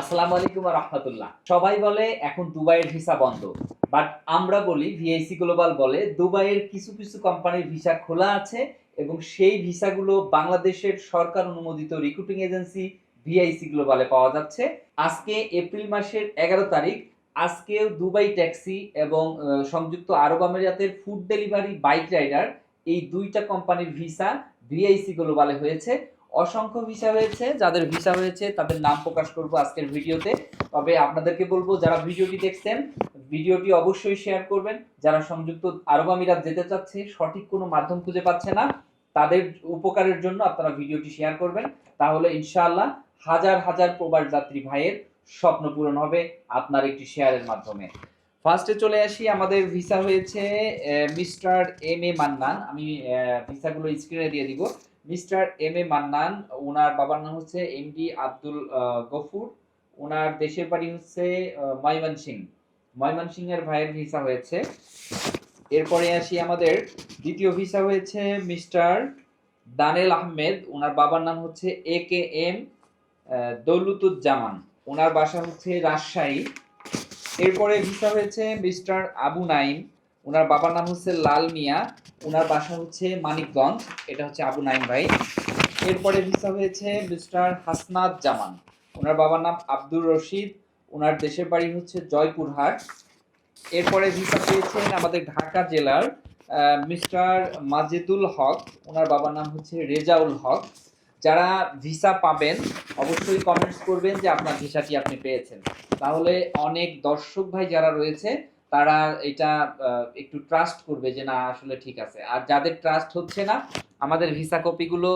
আসসালামু আলাইকুম রহমতুল্লাহ। সবাই বলে এখন দুবাইয়ের ভিসা বন্ধ। বাট আমরা বলি ভিআইসি গ্লোবাল বলে দুবাইয়ের কিছু কিছু কোম্পানির ভিসা খোলা আছে এবং সেই ভিসাগুলো বাংলাদেশের সরকার অনুমোদিত রিক্রুটিং এজেন্সি ভিআইসি গ্লোবালে পাওয়া যাচ্ছে। আজকে এপ্রিল মাসের এগারো তারিখ। আজকেও দুবাই ট্যাক্সি এবং সংযুক্ত আরব আমিরাতের ফুড ডেলিভারি বাইক রাইডার এই দুইটা কোম্পানির ভিসা ভিআইসি গ্লোবালে হয়েছে। অসংখ্য ভিসা হয়েছে যাদের ভিসা হয়েছে তাদের নাম প্রকাশ করব আজকের ভিডিওতে। তবে আপনাদেরকে বলব, যারা ভিডিওটি দেখছেন, ভিডিওটি অবশ্যই শেয়ার করবেন। যারা সংযুক্ত আরব আমিরাত যেতে চাচ্ছে, সঠিক কোনো মাধ্যম খুঁজে পাচ্ছে না, তাদের উপকারের জন্য আপনারা ভিডিওটি শেয়ার করবেন। তাহলে ইনশাআল্লাহ হাজার হাজার প্রবাস যাত্রী ভাইয়ের স্বপ্ন পূরণ হবে আপনার একটি শেয়ারের মাধ্যমে। ফার্স্টে চলে আসি, আমাদের ভিসা হয়েছে মিস্টার এম এ মান্নান আমি ভিসাগুলো স্ক্রিনে দিয়ে দিব। মিস্টার এম এ মান্নান ওনার বাবার নাম হচ্ছে এম ডি আব্দুল গফুর। ওনার দেশের বাড়ি হচ্ছে ময়মনসিং। এর ভাইয়ের ভিসা হয়েছে। এরপরে আসি আমাদের দ্বিতীয় ভিসা হয়েছে মিস্টার দানেল আহমেদ। ওনার বাবার নাম হচ্ছে এ কে এম দৌলুতুজ্জামান ওনার বাসা হচ্ছে রাজশাহী। এরপরে ভিসা হয়েছে মিস্টার আবু নাইম ওনার বাবার নাম হচ্ছে লাল মিয়া, ওনার বাসা হচ্ছে মানিকগঞ্জ, এটা হচ্ছে আবু নাইম ভাই। এরপরে ভিসা হয়েছে মিস্টার হাসনাত জামান, ওনার বাবার নাম আব্দুর রশিদ, ওনার দেশের বাড়ি হচ্ছে জয়পুরহাট। এরপরে ভিসা পেয়েছেন আমাদের ঢাকা জেলার মিস্টার মাজেদুল হক, ওনার বাবার নাম হচ্ছে রেজাউল হক। যারা ভিসা পাবেন, অবশ্যই কমেন্টস করবেন যে আপনার ভিসাটি আপনি পেয়েছেন। তাহলে অনেক দর্শক ভাই যারা রয়েছে তারা এটা একটু ট্রাস্ট করবে যে না, আসলে ঠিক আছে। আর যাদের ট্রাস্ট হচ্ছে না, আমাদের ভিসা কপিগুলো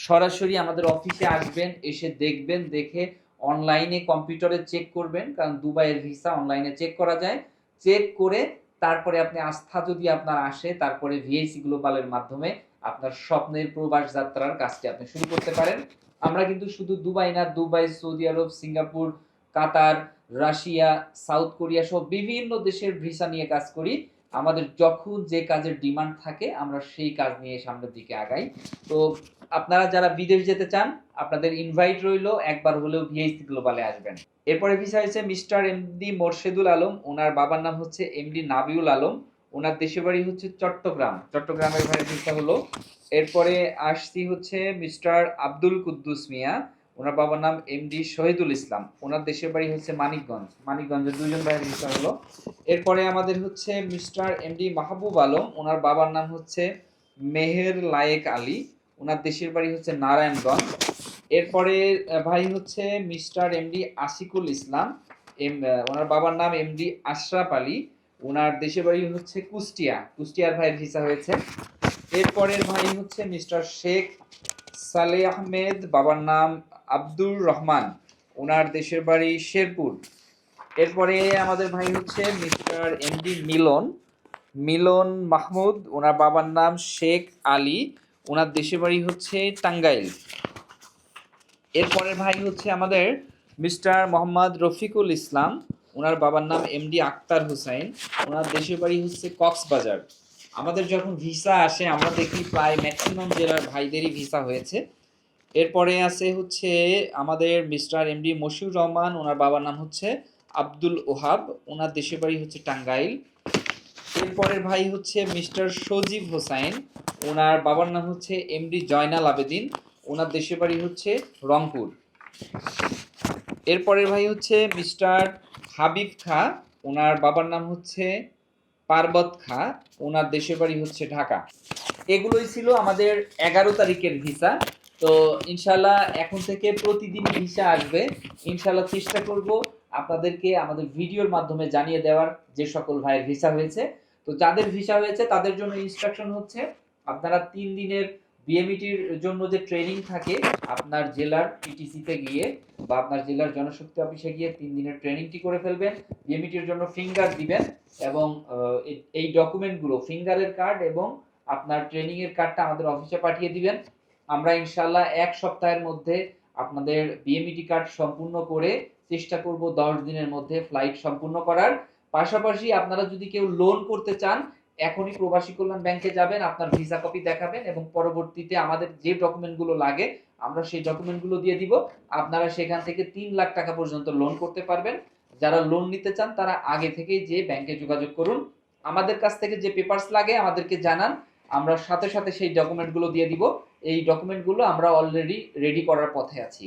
সরাসরি আমাদের অফিসে আসবেন, এসে দেখবেন, দেখে অনলাইনে কম্পিউটারে চেক করবেন, কারণ দুবাইয়ের ভিসা অনলাইনে চেক করা যায়। চেক করে তারপরে আপনি আস্থা যদি আপনার আসে, তারপরে ভিএসি গ্লোবালের মাধ্যমে আপনার স্বপ্নের প্রবাস যাত্রার কাজটি আপনি শুরু করতে পারেন। আমরা কিন্তু শুধু দুবাই না, Dubai, Saudi Arab, Singapore, Qatar Russia, South Korea সহ বিভিন্ন দেশের ভিসা নিয়ে কাজ করি। আমাদের যখন যে কাজের ডিমান্ড থাকে, আমরা সেই কাজ নিয়ে সামনের দিকে আগাই। তো আপনারা যারা বিদেশ যেতে চান, আপনাদের ইনভাইট রইল, একবার হলেও ভিআইসি গ্লোবালে আসবেন। এরপরে ভিসা হয়েছে মিস্টার এমডি মোর্শেদুল আলম। ওনার বাবার নাম হচ্ছে এমডি নাবিউল আলম। ওনার দেশের বাড়ি হচ্ছে চট্টগ্রাম। চট্টগ্রামের ভিসা হলো। এরপরে আসছি হচ্ছে মিস্টার আব্দুল কুদ্দুস মিয়া। ওনার বাবার নাম এমডি শহীদুল ইসলাম। ওনার দেশের বাড়ি হচ্ছে মানিকগঞ্জ। মানিকগঞ্জের দুজন ভাইয়ের ভিসা হলো। এরপরে আমাদের হচ্ছে মিস্টার এমডি মাহবুব আলম। ওনার বাবার নাম হচ্ছে মেহের লায়েক আলী। ওনার দেশের বাড়ি হচ্ছে নারায়ণগঞ্জ। এরপরে ভাই হচ্ছে mister MD Ashikul Islam. M ওনার বাবার নাম এমডি আশরাফ আলী। ওনার দেশের বাড়ি হচ্ছে কুষ্টিয়া। কুষ্টিয়ার ভাইয়ের ভিসা হয়েছে। এরপরের ভাই হচ্ছে মিস্টার শেখ সালে আহমেদ। বাবার নাম আব্দুর রহমান, ওনার দেশের বাড়ি শেরপুর। এরপরে আমাদের ভাই হচ্ছে মিস্টার এমডি মিলন। মিলন মাহমুদ, ওনার বাবার নাম শেখ আলী, ওনার দেশের বাড়ি হচ্ছে টাঙ্গাইল। এরপরের ভাই হচ্ছে আমাদের মিস্টার মোহাম্মদ রফিকুল ইসলাম, ওনার বাবার নাম এমডি আক্তার হুসাইন, ওনার দেশের বাড়ি হচ্ছে কক্সবাজার। আমাদের যখন ভিসা আসে, আমরা দেখি প্রায় ম্যাক্সিমাম জেলার ভাইদেরই ভিসা হয়েছে। এরপরে আছে হচ্ছে আমাদের মিস্টার এমডি মশিউর রহমান, ওনার বাবার নাম হচ্ছে আব্দুল ওহাব, ওনার দেশের বাড়ি হচ্ছে টাঙ্গাইল। এরপরের ভাই হচ্ছে মিস্টার সজীব হোসাইন, ওনার বাবার নাম হচ্ছে এমডি জয়নাল আবেদিন, ওনার দেশের বাড়ি হচ্ছে রংপুর। এরপরের ভাই হচ্ছে মিস্টার হাবিব খা, ওনার বাবার নাম হচ্ছে পার্বত খা, ওনার দেশের বাড়ি হচ্ছে ঢাকা। এগুলোই ছিল আমাদের এগারো তারিখের ভিসা। তো ইনশাল্লাহ এখন থেকে প্রতিদিন ভিসা আসবে। ইনশাল্লাহ চেষ্টা করব আপনাদেরকে আমাদের ভিডিওর মাধ্যমে জানিয়ে দেওয়ার যে সকল ভাইয়ের ভিসা হয়েছে। তো যাদের ভিসা হয়েছে, তাদের জন্য ইনস্ট্রাকশন হচ্ছে, আপনারা তিন দিনের বিএমইটির জন্য যে ট্রেনিং থাকে, আপনার জেলার পিটিসিতে গিয়ে বা আপনার জেলার জনশক্তি অফিসে গিয়ে তিন দিনের ট্রেনিংটি করে ফেলবেন বিএমইটির জন্য ফিঙ্গার দিবেন এবং এই ডকুমেন্টগুলো ফিঙ্গারের কার্ড এবং আপনার ট্রেনিংয়ের কার্ডটা আমাদের অফিসে পাঠিয়ে দিবেন। আমরা ইনশাল্লাহ এক সপ্তাহের মধ্যে আপনাদের বিএমইটি কার্ড সম্পূর্ণ করে চেষ্টা করব দশ দিনের মধ্যে ফ্লাইট সম্পূর্ণ করার। পাশাপাশি আপনারা যদি কেউ লোন করতে চান, এখনই প্রবাসী কল্যাণ ব্যাংকে যাবেন, আপনার ভিসা কপি দেখাবেন এবং পরবর্তীতে আমাদের যে ডকুমেন্টগুলো লাগে, আমরা সেই ডকুমেন্টগুলো দিয়ে দিব। আপনারা সেখান থেকে তিন লাখ টাকা পর্যন্ত লোন করতে পারবেন। যারা লোন নিতে চান, তারা আগে থেকেই যে ব্যাংকে যোগাযোগ করুন। আমাদের কাছ থেকে যে পেপারস লাগে, আমাদেরকে জানান। আমরা সাথে সাথে সেই ডকুমেন্টগুলো দিয়ে দিব। এই ডকুমেন্টগুলো আমরা অলরেডি রেডি করার পথে আছি।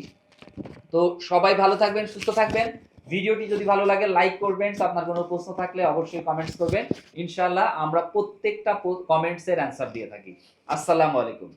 তো সবাই ভালো থাকবেন, সুস্থ থাকবেন। ভিডিওটি যদি ভালো লাগে লাইক করবেন। আপনার কোনো প্রশ্ন থাকলে অবশ্যই কমেন্টস করবেন। ইনশাল্লাহ আমরা প্রত্যেকটা কমেন্টসের অ্যান্সার দিয়ে থাকি। আসসালামু আলাইকুম।